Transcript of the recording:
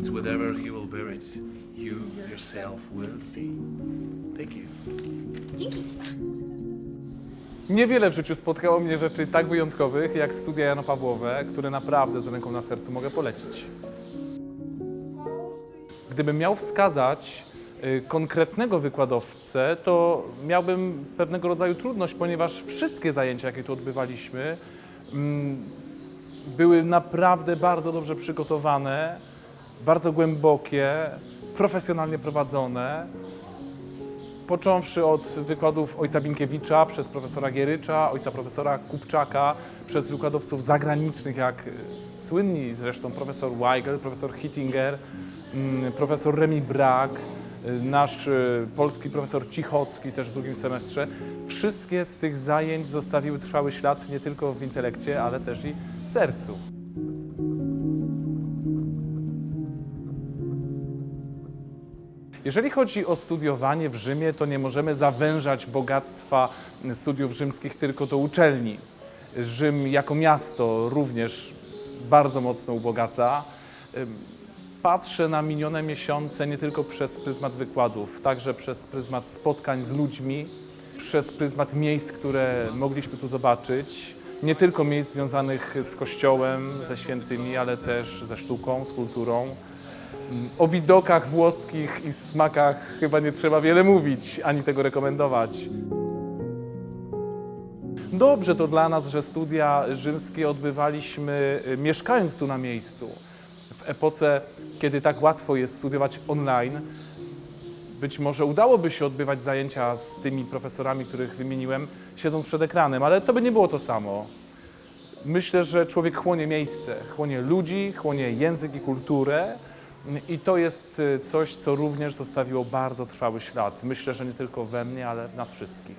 It's whatever he will bear it, you yourself will see. Thank you. Dzięki. Niewiele w życiu spotkało mnie rzeczy tak wyjątkowych jak studia Jana Pawłowe, które naprawdę z ręką na sercu mogę polecić. Gdybym miał wskazać y, konkretnego wykładowcę, to miałbym pewnego rodzaju trudność, ponieważ wszystkie zajęcia, jakie tu odbywaliśmy, mm, były naprawdę bardzo dobrze przygotowane, bardzo głębokie, profesjonalnie prowadzone. Począwszy od wykładów ojca Binkiewicza, przez profesora Gierycza, ojca profesora Kupczaka, przez wykładowców zagranicznych, jak y, słynni zresztą profesor Weigel, profesor Hittinger, mm, profesor Remi Brak, y, nasz y, polski profesor Cichocki też w drugim semestrze. Wszystkie z tych zajęć zostawiły trwały ślad nie tylko w intelekcie, ale też i w sercu. Jeżeli chodzi o studiowanie w Rzymie, to nie możemy zawężać bogactwa studiów rzymskich tylko do uczelni. Rzym jako miasto również bardzo mocno ubogaca. Patrzę na minione miesiące nie tylko przez pryzmat wykładów, także przez pryzmat spotkań z ludźmi, przez pryzmat miejsc, które mogliśmy tu zobaczyć. Nie tylko miejsc związanych z kościołem, ze świętymi, ale też ze sztuką, z kulturą. O widokach włoskich i smakach chyba nie trzeba wiele mówić, ani tego rekomendować. Dobrze to dla nas, że studia rzymskie odbywaliśmy y, mieszkając tu na miejscu. W epoce, kiedy tak łatwo jest studiować online, być może udałoby się odbywać zajęcia z tymi profesorami, których wymieniłem, siedząc przed ekranem, ale to by nie było to samo. Myślę, że człowiek chłonie miejsce, chłonie ludzi, chłonie język i kulturę. I to jest y, coś, co również zostawiło bardzo trwały ślad. Myślę, że nie tylko we mnie, ale w nas wszystkich.